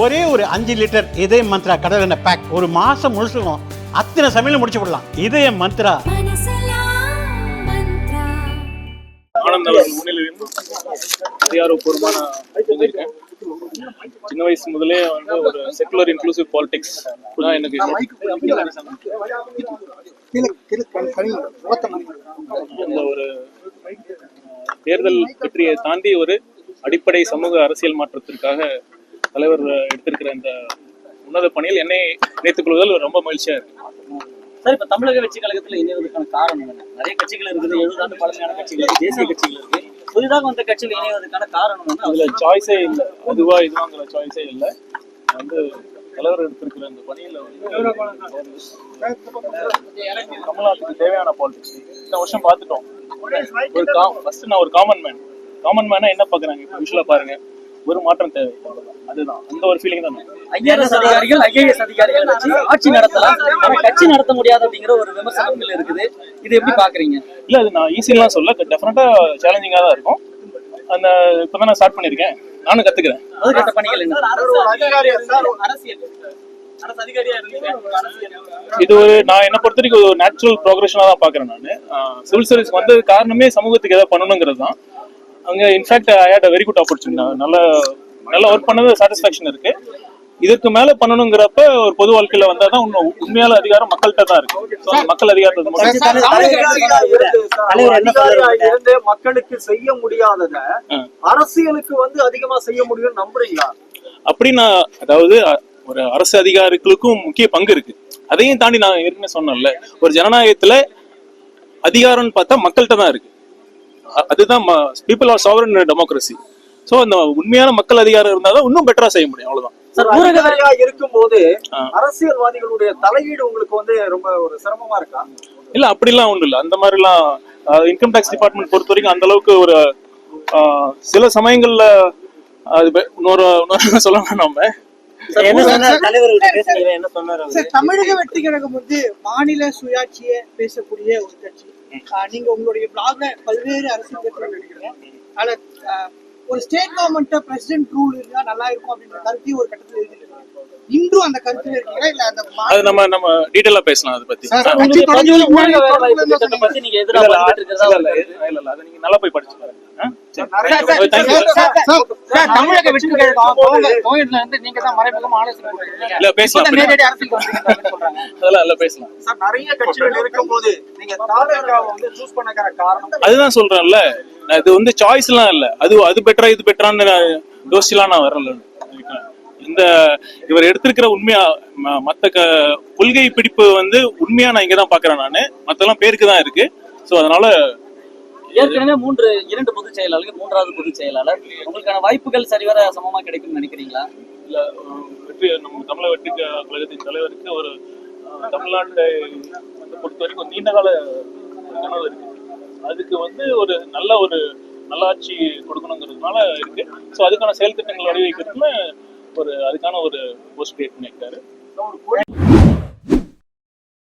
ஒரே ஒரு அஞ்சு லிட்டர் இதய மந்த்ரா கடல் எண்ணெய் பேக் ஒரு மாசம் முழுசுக்கும் அத்தனை சமையல முடிச்சு விடலாம். இதய மந்த்ரா. அதிகாரப்பூர்வமான சின்ன வயசு முதலே வந்து ஒரு செக்குலர் இன்க்ளூசிவ் பாலிடிக்ஸ் தான் எனக்கு அந்த ஒரு தேர்தல் வெற்றியை தாண்டி ஒரு அடிப்படை சமூக அரசியல் மாற்றத்திற்காக தலைவர் எடுத்திருக்கிற இந்த உன்னத பணியில் என்னை இணைத்துக் கொள்வதில் ரொம்ப மகிழ்ச்சியா இருக்கு. சார் இப்ப தமிழக வெற்றி கழகத்துல இணைவதற்கான காரணம் என்ன? நிறைய கட்சிகள் இருக்குது எழுபது ஆண்டு பழமையான கட்சிகள் தேசிய கட்சிகள் இருக்கு. புதிதாக வந்த கட்சியில் இணைவதற்கான காரணம் வந்து அதுல சாய்ஸே இல்லை. அதுவா இதுவாங்கிற சாய்ஸே இல்லை. வந்து தலைவர் எடுத்திருக்கிற இந்த பணியில வந்து கமல்நாத்துக்கு தேவையான பாலிடிக்ஸ் இந்த வருஷம் பார்த்துட்டோம். ஒரு ஃபர்ஸ்ட் நான் ஒரு காமன் மேன் காமன் மேனா என்ன பாக்குறாங்க இப்போ விஷுவலா பாருங்க. ஒரு மாற்றம் தேவை. அதுதான். அந்த ஒரு ஃபீலிங் தான். ஐஏஎஸ் அதிகாரிகள் ஐஏஎஸ் அதிகாரிகள் வச்சு ஆட்சி நடத்தலாம். ஆனா கட்சி நடத்த முடியாது அப்படிங்கிற ஒரு விமர்சனங்கள் இருக்குது. இது எப்படி பாக்குறீங்க? இல்ல அது நான் ஈஸிலாம் சொல்ல டெஃபினட்டா சேலஞ்சிங்கா தான் இருக்கும். அந்த இப்பதான் நான் ஸ்டார்ட் பண்ணிருக்கேன் நானும் கத்துக்கிறேன். முதற்கட்ட பணிகள் என்ன? இது ஒரு நான் என்ன பொறுத்த வரைக்கும் ஒரு நேச்சுரல் ப்ரோக்ரஷனா தான் பாக்குறேன் நான். சிவில் சர்வீஸ் வந்தது காரணமே சமூகத்துக்கு ஏதாவது பண்ணணுங்கிறது தான். அங்க in fact I had a very good opportunity நல்ல நல்ல ஒர்க் பண்ணது சாட்டிஸ்ஃபேக்ஷன் இருக்கு. இதுக்கு மேல பண்ணணுங்கிறப்ப ஒரு பொது வாழ்க்கையில வந்தா தான் உண்மை உண்மையான அதிகாரம் மக்கள்கிட்ட தான் இருக்கு. மக்கள் அதிகாரத்தை மட்டும் அதிகாரியா இருந்து மக்களுக்கு செய்ய முடியாதத. அரசியலுக்கு வந்து அதிகமா செய்ய முடியும்னு நம்புறீங்களா? அப்படி நான் அதாவது ஒரு அரசு அதிகாரிகளுக்கும் முக்கிய பங்கு இருக்கு. அதையும் தாண்டி நான் ஏற்கனவே சொன்னேன்ல ஒரு ஜனநாயகத்துல அதிகாரம்னு பார்த்தா மக்கள்கிட்ட தான் இருக்கு. அதுதான் people are sovereign democracy so அந்த உண்மையான மக்கள் அதிகாரம் இருந்தால் இன்னும் பெட்டரா செய்ய முடியும். அவ்வளவுதான். சார் ஒரு ஊரக அதிகாரியா இருக்கும்போது ஆ. அரசியல்வாதிகளுடைய தலையீடு உங்களுக்கு வந்து ரொம்ப ஒரு சிரமமா இருக்கா? இல்ல அப்படிலாம் ஒண்ணும் இல்ல. அந்த மாதிரிலாம் இன்கம் டேக்ஸ் டிபார்ட்மெண்ட் பொறுத்த வரைக்கும் அந்த அளவுக்கு ஒரு சில சமயங்கள்ல அது இன்னொரு இன்னொரு சொல்லணும் நம்ம. தமிழக வெற்றி கழகம் வந்து மாநில சுயாட்சியை பேசக்கூடிய ஒரு கட்சி. நீங்க உங்களுடைய பிளாக்ல பல்வேறு அரசியல் கட்சிகள் ஆஹ், ஒரு ஸ்டேட் கவர்மெண்ட் பிரசிடென்ட் ரூல் இருந்தா நல்லா இருக்கும் அப்படின்ற கருத்தையும் ஒரு கட்டத்தில் இருக்கு இன்றும் அந்த கருத்துல இருக்கீங்களா இல்ல அந்த அது நம்ம நம்ம டீட்டெயிலா பேசலாம் அதை பத்தி நீங்க எதிராக. இல்ல, இல்ல, அதை நீங்க நல்லா போய் படிச்சு பாருங்க தமிழக வெற்றி நீங்க தான் மறைமுகமா ஆலோசனை பேசலாம் இப்ப நேரடி அரசியல் வந்தீங்கன்னு சொல்றாங்க. அதெல்லாம் இல்ல பேசலாம். சார் நிறைய கட்சிகள் இருக்கும்போது நீங்க தாவேகாவை வந்து சூஸ் பண்ணக்கிற காரணம்? அதுதான் சொல்றேன்ல. நான் இது வந்து சாய்ஸ் எல்லாம் இல்ல. அது அது பெட்டரா இது பெட்டரான்னு நான் யோசிச்சுலாம் நான் வரல. இந்த இவர் எடுத்திருக்கிற உண்மையா ம- மத்த க கொள்கை பிடிப்பு வந்து உண்மையா நான் இங்கதான் பாக்குறேன் நானு. மத்தெல்லாம் பேருக்கு தான் இருக்கு. சோ அதனால ஏற்கனவே மூன்று இரண்டு பொதுச் செயலாளர்கள் மூன்றாவது பொதுச் செயலாளர். உங்களுக்கான வாய்ப்புகள் சரிவர சமமா கிடைக்கும்னு நினைக்கிறீங்களா? இல்ல வெற்றி நம்ம தமிழக வெற்றி கழகத்தின் தலைவருக்கு ஒரு தமிழ்நாட்டை பொறுத்த வரைக்கும் நீண்ட கால கனவு இருக்கு. அதுக்கு வந்து ஒரு நல்ல ஒரு நல்லாட்சி கொடுக்கணுங்கிறதுனால இருக்கு. ஸோ அதுக்கான செயல் திட்டங்கள் வடிவமைக்கிறதுல ஒரு அதுக்கான ஒரு போஸ்ட் கிரியேட் பண்ணியிருக்காரு